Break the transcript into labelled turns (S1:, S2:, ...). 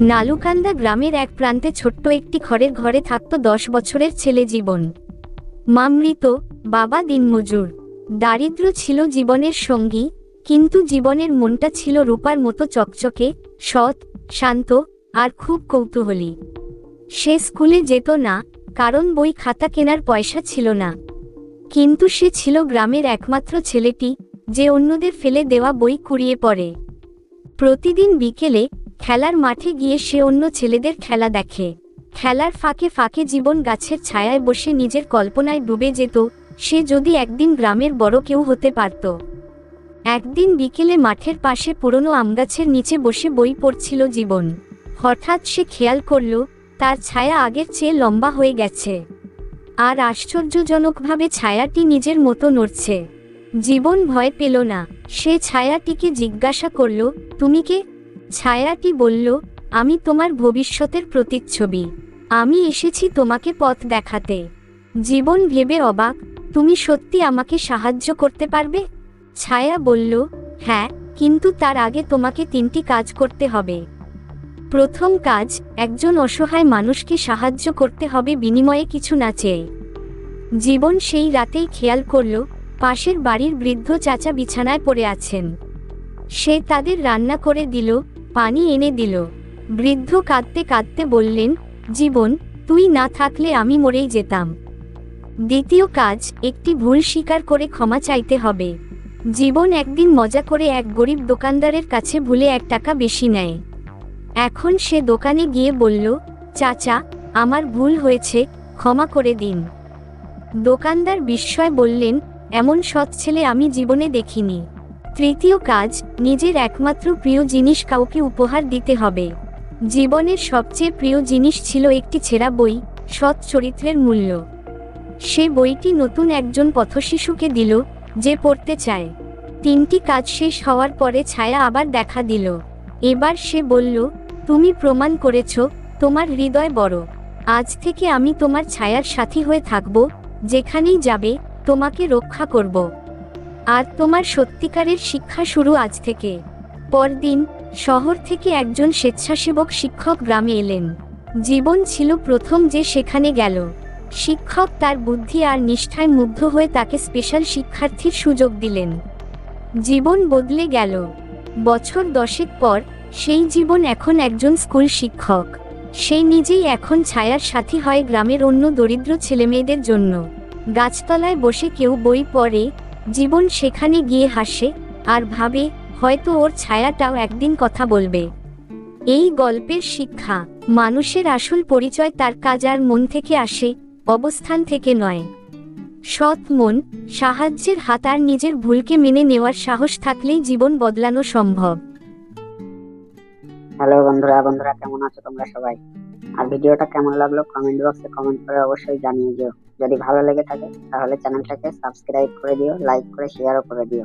S1: নালুকান্দা গ্রামের এক প্রান্তে ছোট্ট একটি ঘরের ঘরে থাকত দশ বছরের ছেলে জীবন। মা মৃত, বাবা দিনমজুর। দারিদ্র ছিল জীবনের সঙ্গী, কিন্তু জীবনের মনটা ছিল রূপার মতো চকচকে, সৎ, শান্ত, আর খুব কৌতূহলী। সে স্কুলে যেত না, কারণ বই খাতা কেনার পয়সা ছিল না। কিন্তু সে ছিল গ্রামের একমাত্র ছেলেটি, যে অন্যদের ফেলে দেওয়া বই কুড়িয়ে পড়ে। প্রতিদিন বিকেলে খেলার মাঠে গিয়ে সে অন্য ছেলেদের খেলা দেখে। খেলার ফাঁকে ফাঁকে জীবন গাছের ছায়ায় বসে নিজের কল্পনায় ডুবে যেত, সে যদি একদিন গ্রামের বড় কেউ হতে পারত। একদিন বিকেলে মাঠের পাশে পুরনো আমগাছের নিচে বসে বই পড়ছিল জীবন। হঠাৎ সে খেয়াল করল, তার ছায়া আগের চেয়ে লম্বা হয়ে গেছে। আর আশ্চর্যজনকভাবে ছায়াটি নিজের মতো নড়ছে। জীবন ভয় পেল না। সে ছায়াটিকে জিজ্ঞাসা করল, তুমি কে? ছায়াটি বলল, আমি তোমার ভবিষ্যতের প্রতিচ্ছবি। আমি এসেছি তোমাকে পথ দেখাতে। জীবন ভেবে অবাক, তুমি সত্যি আমাকে সাহায্য করতে পারবে? ছায়া বলল হ্যাঁ কিন্তু তার আগে তোমাকে তিনটি কাজ করতে হবে। প্রথম কাজ, একজন অসহায় মানুষকে সাহায্য করতে হবে বিনিময়ে কিছু না চেয়ে। জীবন সেই রাতেই খেয়াল করল, পাশের বাড়ির বৃদ্ধ চাচা বিছানায় পড়ে আছেন। সে তাদের রান্না করে দিল পানি এনে দিল। বৃদ্ধ কাঁদতে কাঁদতে বললেন, জীবন, তুই না থাকলে আমি মরেই যেতাম। দ্বিতীয় কাজ, একটি ভুল স্বীকার করে ক্ষমা চাইতে হবে। জীবন একদিন মজা করে এক গরিব দোকানদারের কাছে ভুলে এক টাকা বেশি নেয়। এখন সে দোকানে গিয়ে বলল, চাচা, আমার ভুল হয়েছে, ক্ষমা করে দিন। দোকানদার বিস্ময় বললেন, এমন সৎ ছেলে আমি জীবনে দেখিনি। তৃতীয় কাজ, নিজের একমাত্র প্রিয় জিনিস কাউকে উপহার দিতে হবে। জীবনের সবচেয়ে প্রিয় জিনিস ছিল একটি ছেঁড়া বই, সৎ চরিত্রের মূল্য। সে বইটি নতুন একজন পথশিশুকে দিল, যে পড়তে চায়। তিনটি কাজ শেষ হওয়ার পরে ছায়া আবার দেখা দিল। এবার সে বলল, তুমি প্রমাণ করেছ, তোমার হৃদয় বড়। আজ থেকে আমি তোমার ছায়ার সাথী হয়ে থাকব, যেখানেই যাবে, তোমাকে রক্ষা করব। আর তোমার সত্যিকারের শিক্ষা শুরু আজ থেকে। পরদিন শহর থেকে একজন স্বেচ্ছাসেবক শিক্ষক গ্রামে এলেন। জীবন ছিল প্রথম যে সেখানে গেল। শিক্ষক তার বুদ্ধি আর নিষ্ঠায় মুগ্ধ হয়ে তাকে স্পেশাল শিক্ষার্থীর সুযোগ দিলেন। জীবন বদলে গেল। বছর দশেক পর সেই জীবন এখন একজন স্কুল শিক্ষক। সেই নিজেই এখন ছায়ার সাথী হয় গ্রামের অন্য দরিদ্র ছেলেমেয়েদের জন্য। গাছতলায় বসে কেউ বই পড়ে জীবন সেখানে গিয়ে হাসে, আর ভাবে, হয়তো ওর ছায়াটাও একদিন কথা বলবে। এই গল্পের শিক্ষা, মানুষের আসল পরিচয় তার কাজ আর মন থেকে আসে, অবস্থান থেকে নয়। সৎ মন, সাহায্যের হাত আর নিজের ভুলকে মেনে নেওয়ার সাহস থাকলেই জীবন বদলানো সম্ভব।
S2: হ্যালো বন্ধুরা বন্ধুরা কেমন আছো তোমরা সবাই? আর ভিডিওটা কেমন লাগল কমেন্ট বক্সে কমেন্ট করে অবশ্যই জানিয়ে দিও। যদি ভালো লেগে থাকে তাহলে চ্যানেলটাকে সাবস্ক্রাইব করে দিও লাইক করে শেয়ারও করে দিও।